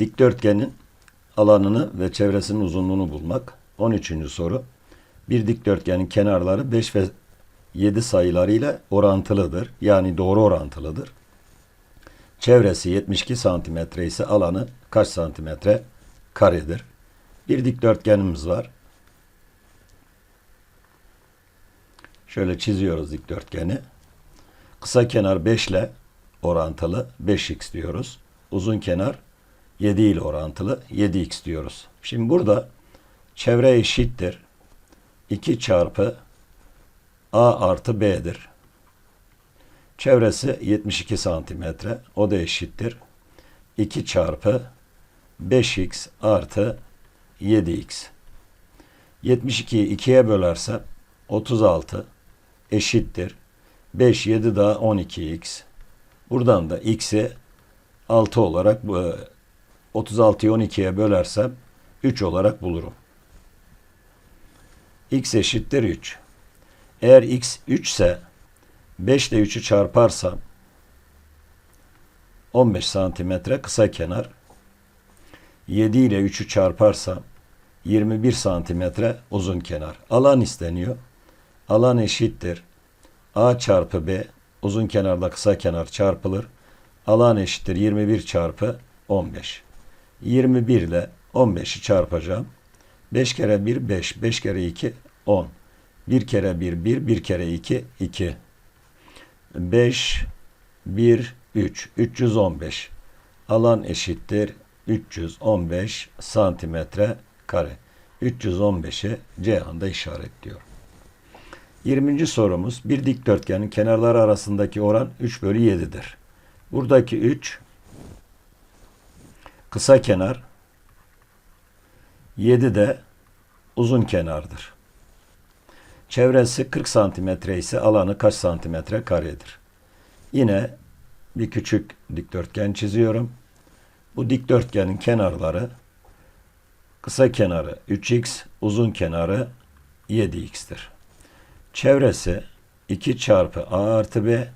Dikdörtgenin alanını ve çevresinin uzunluğunu bulmak. 13. soru. Bir dikdörtgenin kenarları 5 ve 7 sayılarıyla orantılıdır. Yani doğru orantılıdır. Çevresi 72 santimetre ise alanı kaç santimetre karedir? Bir dikdörtgenimiz var. Şöyle çiziyoruz dikdörtgeni. Kısa kenar 5 ile orantılı 5x diyoruz. Uzun kenar 7 ile orantılı 7x diyoruz. Şimdi burada çevre eşittir. 2 çarpı a artı b'dir. Çevresi 72 santimetre. O da eşittir. 2 çarpı 5x artı 7x. 72'yi 2'ye bölersem 36 eşittir. 5, 7 daha 12x. Buradan da x'i 6 olarak bu, 36'yı 12'ye bölersem 3 olarak bulurum. x eşittir 3. Eğer x 3 ise 5 ile 3'ü çarparsam 15 santimetre kısa kenar. 7 ile 3'ü çarparsam 21 santimetre uzun kenar. Alan isteniyor. Alan eşittir. A çarpı B uzun kenarda kısa kenar çarpılır. Alan eşittir 21 çarpı 15. 21 ile 15'i çarpacağım. 5 kere 1 5, 5 kere 2 10. 1 kere 1 1, 1 kere 2 2. 5 1 3 315. Alan eşittir 315 santimetre kare. 315'i Ceyhan'da işaretliyor. 20. sorumuz bir dikdörtgenin kenarları arasındaki oran 3 bölü 7'dir. Buradaki 3 kısa kenar 7 de uzun kenardır. Çevresi 40 santimetre ise alanı kaç santimetre karedir? Yine bir küçük dikdörtgen çiziyorum. Bu dikdörtgenin kenarları kısa kenarı 3x, uzun kenarı 7x'tir. Çevresi 2 çarpı a artı b.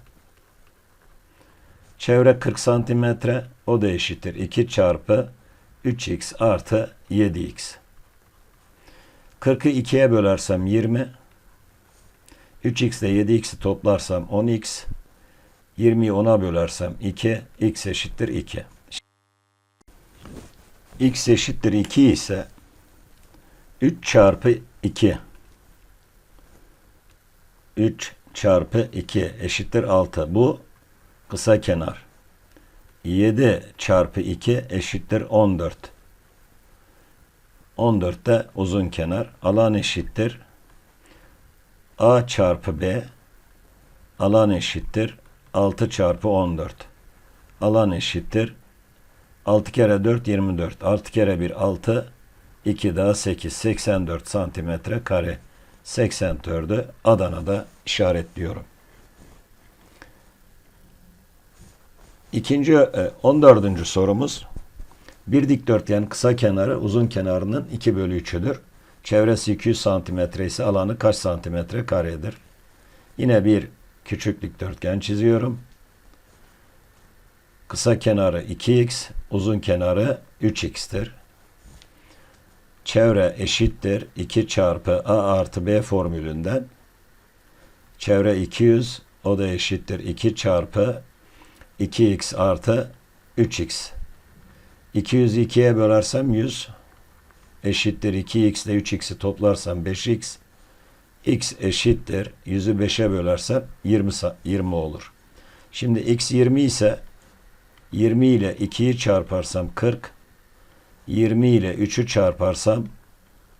Çevre 40 santimetre. O da eşittir. 2 çarpı 3x artı 7x. 40'ı 2'ye bölersem 20. 3x ile 7x'i toplarsam 10x. 20'yi 10'a bölersem 2. x eşittir 2. x eşittir 2 ise 3 çarpı 2 3 çarpı 2 eşittir 6. Bu kısa kenar. 7 çarpı 2 eşittir 14. 14 de uzun kenar. Alan eşittir. A çarpı B alan eşittir. 6 çarpı 14. Alan eşittir. 6 kere 4 24. 6 kere 1 6. 2 daha 8. 84 santimetre kare. 84'ü Adana'da işaretliyorum. İkinci, e, 14. sorumuz. Bir dikdörtgen kısa kenarı uzun kenarının 2 bölü 3'üdür. Çevresi 200 santimetre ise alanı kaç santimetre karedir? Yine bir küçük dikdörtgen çiziyorum. Kısa kenarı 2x, uzun kenarı 3x'tir. Çevre eşittir 2 çarpı a artı b formülünden. Çevre 200 o da eşittir 2 çarpı 2x artı 3x. 200'ü 2'ye bölersem 100 eşittir 2x ile 3x'i toplarsam 5x. x eşittir 100'ü 5'e bölersem 20, 20 olur. Şimdi x 20 ise 20 ile 2'yi çarparsam 40. 20 ile 3'ü çarparsam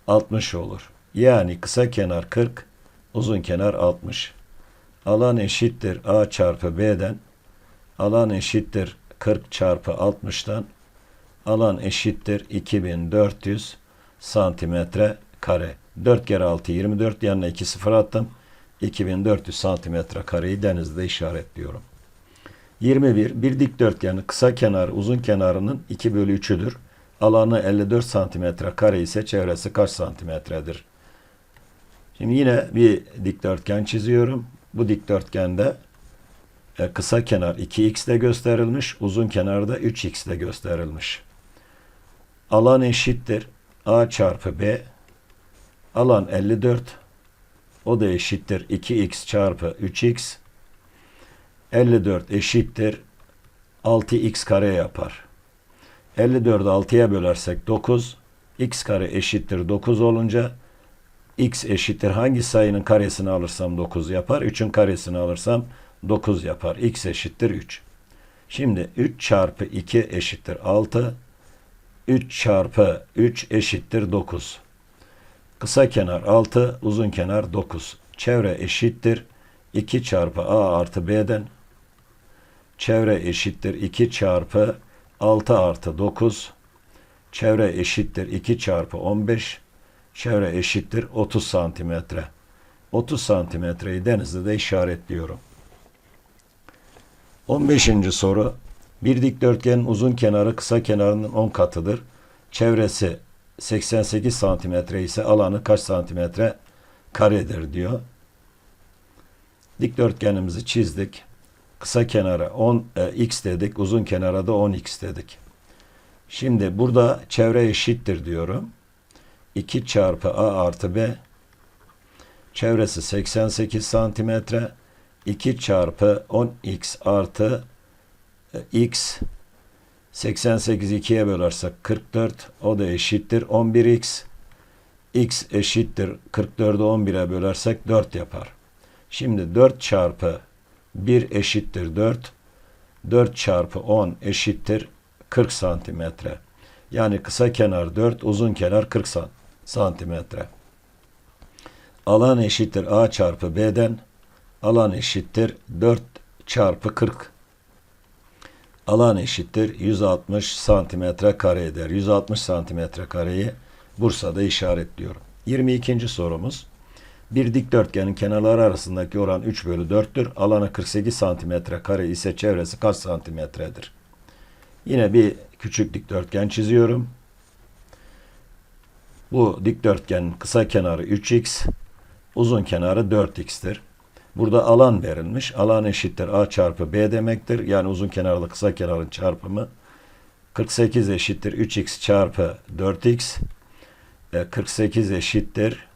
60 olur. Yani kısa kenar 40, uzun kenar 60. Alan eşittir A çarpı B'den. Alan eşittir 40 çarpı 60'tan. Alan eşittir 2400 santimetre kare. 4 kere 6 24 yanına 2 sıfır attım. 2400 santimetre kareyi denizde işaretliyorum. 21. Bir dikdörtgenin kısa kenarı uzun kenarının 2 bölü 3'üdür. Alanı 54 santimetre kare ise çevresi kaç santimetredir? Şimdi yine bir dikdörtgen çiziyorum. Bu dikdörtgende e, kısa kenar 2x de gösterilmiş, uzun kenar da 3x de gösterilmiş. Alan eşittir A çarpı B. Alan 54. O da eşittir 2x çarpı 3x. 54 eşittir 6x kare yapar. 54'ü 6'ya bölersek 9. x kare eşittir 9 olunca x eşittir hangi sayının karesini alırsam 9 yapar. 3'ün karesini alırsam 9 yapar. x eşittir 3. Şimdi 3 çarpı 2 eşittir 6. 3 çarpı 3 eşittir 9. Kısa kenar 6, uzun kenar 9. Çevre eşittir 2 çarpı a artı b'den. Çevre eşittir 2 çarpı 6 artı 9. Çevre eşittir 2 çarpı 15. Çevre eşittir 30 santimetre. 30 santimetreyi denizde de işaretliyorum. 15. soru. Bir dikdörtgenin uzun kenarı kısa kenarının 10 katıdır. Çevresi 88 santimetre ise alanı kaç santimetre karedir diyor. Dikdörtgenimizi çizdik. Kısa kenara 10 e, x dedik, uzun kenara da 10x dedik. Şimdi burada çevre eşittir diyorum. 2 çarpı a artı b çevresi 88 santimetre 2 çarpı 10x artı e, x 88 2'ye bölersek 44 o da eşittir 11x x eşittir 44'ü 11'e bölersek 4 yapar. Şimdi 4 çarpı 1 eşittir 4 4 çarpı 10 eşittir 40 santimetre. Yani kısa kenar 4 uzun kenar 40 san- santimetre. Alan eşittir a çarpı b'den alan eşittir 4 çarpı 40 alan eşittir 160 santimetre kare eder. 160 santimetre kareyi Bursa'da işaretliyorum. 22. sorumuz. Bir dikdörtgenin kenarları arasındaki oran 3 bölü 4'tür. Alanı 48 santimetre kare ise çevresi kaç santimetredir? Yine bir küçük dikdörtgen çiziyorum. Bu dikdörtgenin kısa kenarı 3x, uzun kenarı 4x'tir. Burada alan verilmiş. Alan eşittir a çarpı b demektir. Yani uzun kenarlı kısa kenarın çarpımı. 48 eşittir 3x çarpı 4x. E, 48 eşittir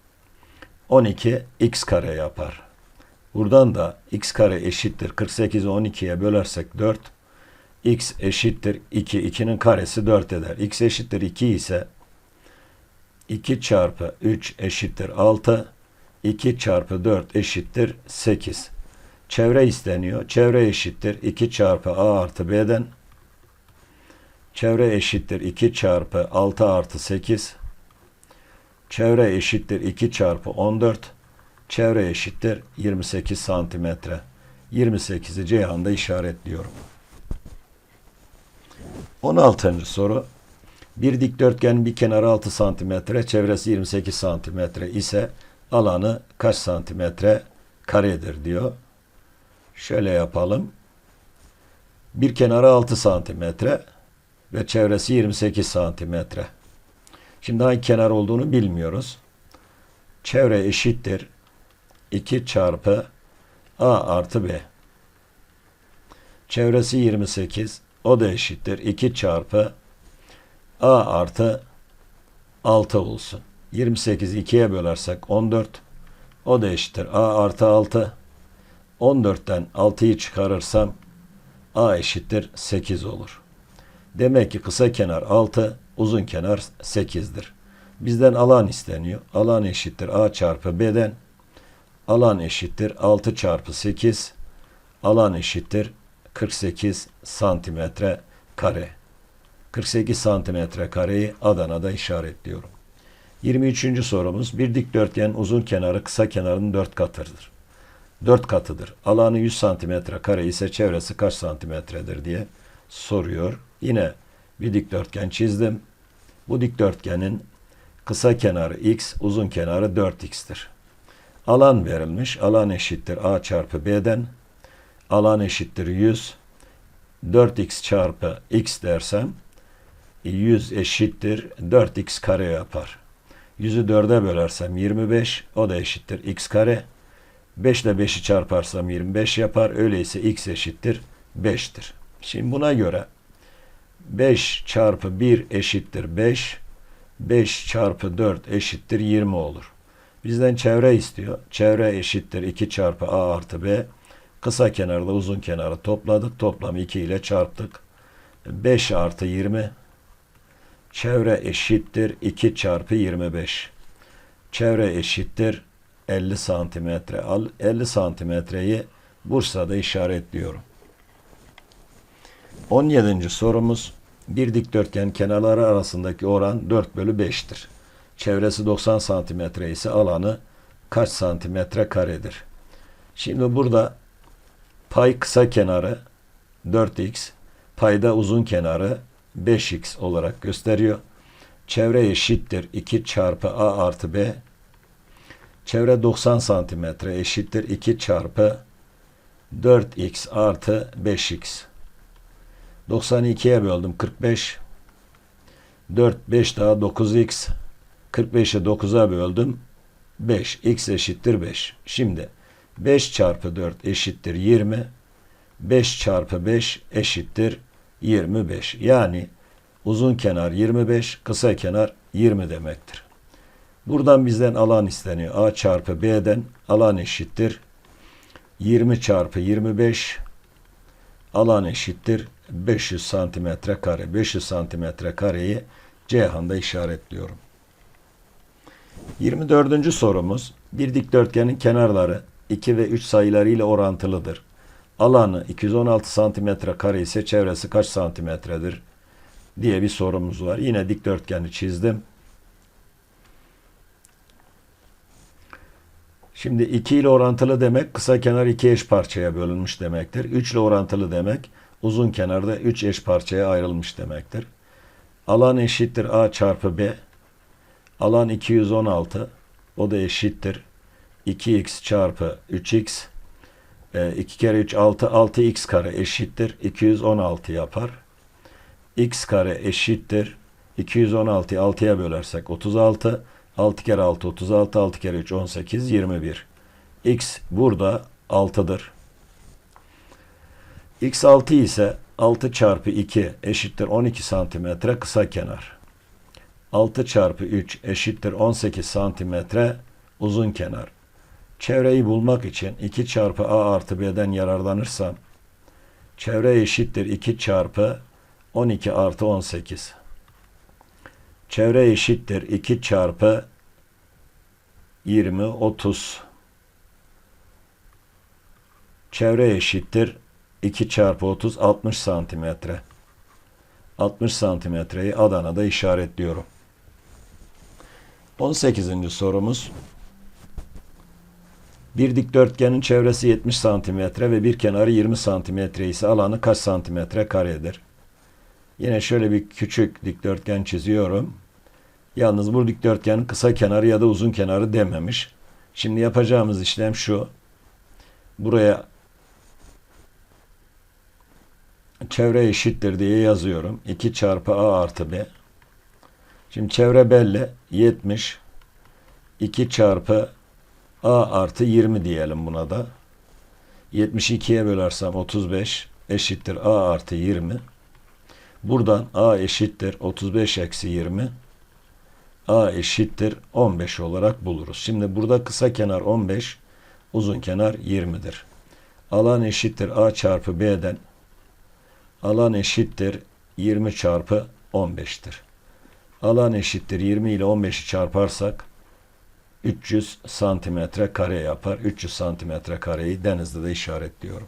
12 x kare yapar. Buradan da x kare eşittir 48'i 12'ye bölersek 4. x eşittir 2. 2'nin karesi 4 eder. x eşittir 2 ise 2 çarpı 3 eşittir 6. 2 çarpı 4 eşittir 8. Çevre isteniyor. Çevre eşittir 2 çarpı a artı b'den. Çevre eşittir 2 çarpı 6 artı 8. Çevre eşittir 2 çarpı 14. Çevre eşittir 28 santimetre. 28'i Ceyhan'da işaretliyorum. 16. soru. Bir dikdörtgenin bir kenarı 6 santimetre, çevresi 28 santimetre ise alanı kaç santimetre karedir diyor. Şöyle yapalım. Bir kenarı 6 santimetre ve çevresi 28 santimetre. Şimdi hangi kenar olduğunu bilmiyoruz. Çevre eşittir 2 çarpı a artı b. Çevresi 28. O da eşittir 2 çarpı a artı 6 olsun. 28'i 2'ye bölersek 14. O da eşittir a artı 6. 14'ten 6'yı çıkarırsam a eşittir 8 olur. Demek ki kısa kenar 6, uzun kenar 8'dir. Bizden alan isteniyor. Alan eşittir a çarpı b'den. Alan eşittir 6 çarpı 8. Alan eşittir 48 santimetre kare. 48 santimetre kareyi Adana'da işaretliyorum. 23. sorumuz bir dikdörtgen uzun kenarı kısa kenarının 4 katıdır. 4 katıdır. Alanı 100 santimetre kare ise çevresi kaç santimetredir diye soruyor. Yine bir dikdörtgen çizdim. Bu dikdörtgenin kısa kenarı x, uzun kenarı 4x'tir. Alan verilmiş. Alan eşittir a çarpı b'den. Alan eşittir 100. 4x çarpı x dersem 100 eşittir 4x kare yapar. 100'ü 4'e bölersem 25 o da eşittir x kare. 5 ile 5'i çarparsam 25 yapar. Öyleyse x eşittir 5'tir. Şimdi buna göre 5 çarpı 1 eşittir 5. 5 çarpı 4 eşittir 20 olur. Bizden çevre istiyor. Çevre eşittir 2 çarpı a artı b. Kısa kenarla uzun kenarı topladık. Toplam 2 ile çarptık. 5 artı 20. Çevre eşittir 2 çarpı 25. Çevre eşittir 50 santimetre. Al 50 santimetreyi Bursa'da işaretliyorum. 17. sorumuz bir dikdörtgen kenarları arasındaki oran 4 bölü 5'tir. Çevresi 90 santimetre ise alanı kaç santimetre karedir? Şimdi burada pay kısa kenarı 4x, payda uzun kenarı 5x olarak gösteriyor. Çevre eşittir 2 çarpı a artı b. Çevre 90 santimetre eşittir 2 çarpı 4x artı 5x. 92'ye böldüm 45. 4, 5 daha 9x. 45'i 9'a böldüm. 5. x eşittir 5. Şimdi 5 çarpı 4 eşittir 20. 5 çarpı 5 eşittir 25. Yani uzun kenar 25, kısa kenar 20 demektir. Buradan bizden alan isteniyor. A çarpı B'den alan eşittir 20 çarpı 25 alan eşittir 500 santimetre kare. 500 santimetre kareyi Ceyhan'da işaretliyorum. 24. sorumuz bir dikdörtgenin kenarları 2 ve 3 sayıları ile orantılıdır. Alanı 216 santimetre kare ise çevresi kaç santimetredir diye bir sorumuz var. Yine dikdörtgeni çizdim. Şimdi 2 ile orantılı demek kısa kenar iki eş parçaya bölünmüş demektir. 3 ile orantılı demek uzun kenarda 3 eş parçaya ayrılmış demektir. Alan eşittir A çarpı B. Alan 216. O da eşittir. 2x çarpı 3x. E, 2 kere 3 6. 6x kare eşittir. 216 yapar. x kare eşittir. 216'yı 6'ya bölersek 36. 6 kere 6 36. 6 kere 3 18 21. x burada 6'dır. x 6 ise 6 çarpı 2 eşittir 12 santimetre kısa kenar. 6 çarpı 3 eşittir 18 santimetre uzun kenar. Çevreyi bulmak için 2 çarpı a artı b'den yararlanırsam çevre eşittir 2 çarpı 12 artı 18. Çevre eşittir 2 çarpı 20 30. Çevre eşittir 2 çarpı 30 60 santimetre. 60 santimetreyi Adana'da işaretliyorum. 18. sorumuz. Bir dikdörtgenin çevresi 70 santimetre ve bir kenarı 20 santimetre ise alanı kaç santimetre karedir? Yine şöyle bir küçük dikdörtgen çiziyorum. Yalnız bu dikdörtgenin kısa kenarı ya da uzun kenarı dememiş. Şimdi yapacağımız işlem şu. Buraya çevre eşittir diye yazıyorum. 2 çarpı a artı b. Şimdi çevre belli. 70. 2 çarpı a artı 20 diyelim buna da. 72'ye bölersem 35 eşittir a artı 20. Buradan a eşittir 35 eksi 20. a eşittir 15 olarak buluruz. Şimdi burada kısa kenar 15, uzun kenar 20'dir. Alan eşittir a çarpı b'den alan eşittir 20 çarpı 15'tir. Alan eşittir 20 ile 15'i çarparsak 300 santimetre kare yapar. 300 santimetre kareyi denizde de işaretliyorum.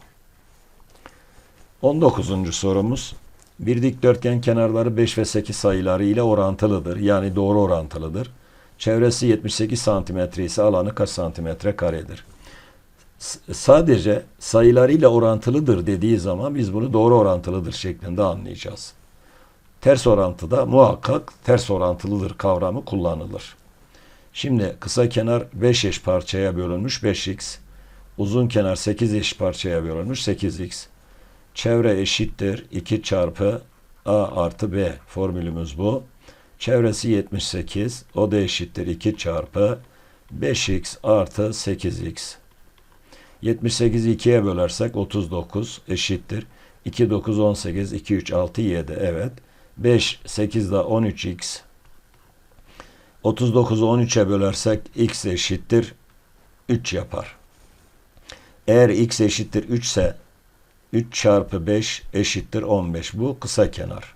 19. sorumuz. Bir dikdörtgen kenarları 5 ve 8 sayıları ile orantılıdır. Yani doğru orantılıdır. Çevresi 78 santimetre ise alanı kaç santimetre karedir? sadece sayılarıyla orantılıdır dediği zaman biz bunu doğru orantılıdır şeklinde anlayacağız. Ters orantıda muhakkak ters orantılıdır kavramı kullanılır. Şimdi kısa kenar 5 eş parçaya bölünmüş 5x. Uzun kenar 8 eş parçaya bölünmüş 8x. Çevre eşittir 2 çarpı a artı b formülümüz bu. Çevresi 78. O da eşittir 2 çarpı 5x artı 8x. 78'i 2'ye bölersek 39 eşittir. 2, 9, 18, 2, 3, 6, 7. Evet. 5, 8 daha 13x. 39'u 13'e bölersek x eşittir 3 yapar. Eğer x eşittir 3 ise 3 çarpı 5 eşittir 15. Bu kısa kenar.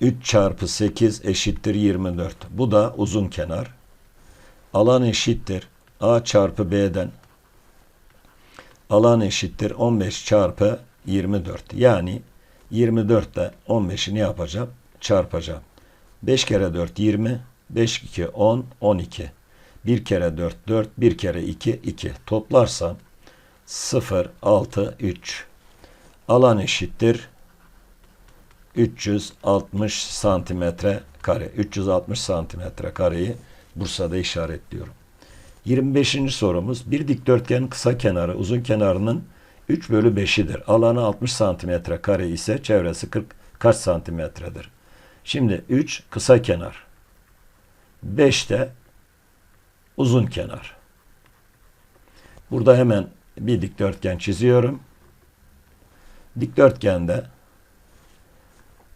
3 çarpı 8 eşittir 24. Bu da uzun kenar. Alan eşittir a çarpı b'den. Alan eşittir 15 çarpı 24. Yani 24 ile 15'i ne yapacağım? Çarpacağım. 5 kere 4 20. 5 2 10 12. 1 kere 4 4. 1 kere 2 2. Toplarsam 0 6 3. Alan eşittir 360 santimetre kare. 360 santimetre kareyi Bursa'da işaretliyorum. 25. sorumuz bir dikdörtgenin kısa kenarı uzun kenarının 3 bölü 5'idir. Alanı 60 santimetre kare ise çevresi 40 kaç santimetredir? Şimdi 3 kısa kenar. 5 de uzun kenar. Burada hemen bir dikdörtgen çiziyorum. Dikdörtgende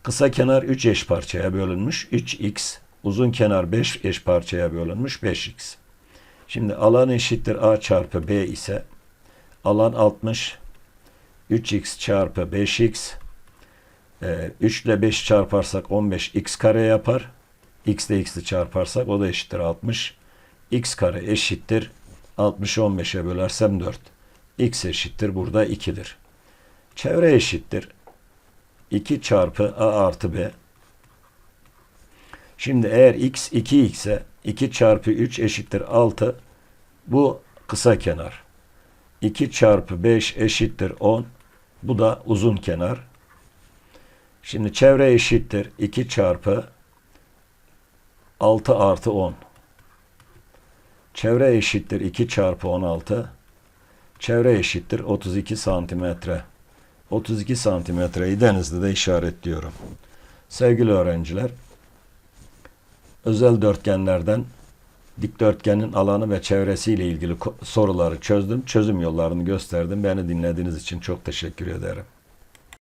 kısa kenar 3 eş parçaya bölünmüş 3x, uzun kenar 5 eş parçaya bölünmüş 5x. Şimdi alan eşittir a çarpı b ise alan 60 3x çarpı 5x e, 3 ile 5 çarparsak 15 x kare yapar. x ile x'i çarparsak o da eşittir 60. x kare eşittir 60'ı 15'e bölersem 4. x eşittir burada 2'dir. Çevre eşittir 2 çarpı a artı b. Şimdi eğer x 2 ise 2 çarpı 3 eşittir 6. Bu kısa kenar. 2 çarpı 5 eşittir 10. Bu da uzun kenar. Şimdi çevre eşittir 2 çarpı 6 artı 10. Çevre eşittir 2 çarpı 16. Çevre eşittir 32 santimetre. 32 santimetreyi denizde de işaretliyorum. Sevgili öğrenciler, özel dörtgenlerden dikdörtgenin alanı ve çevresiyle ilgili soruları çözdüm. Çözüm yollarını gösterdim. Beni dinlediğiniz için çok teşekkür ederim.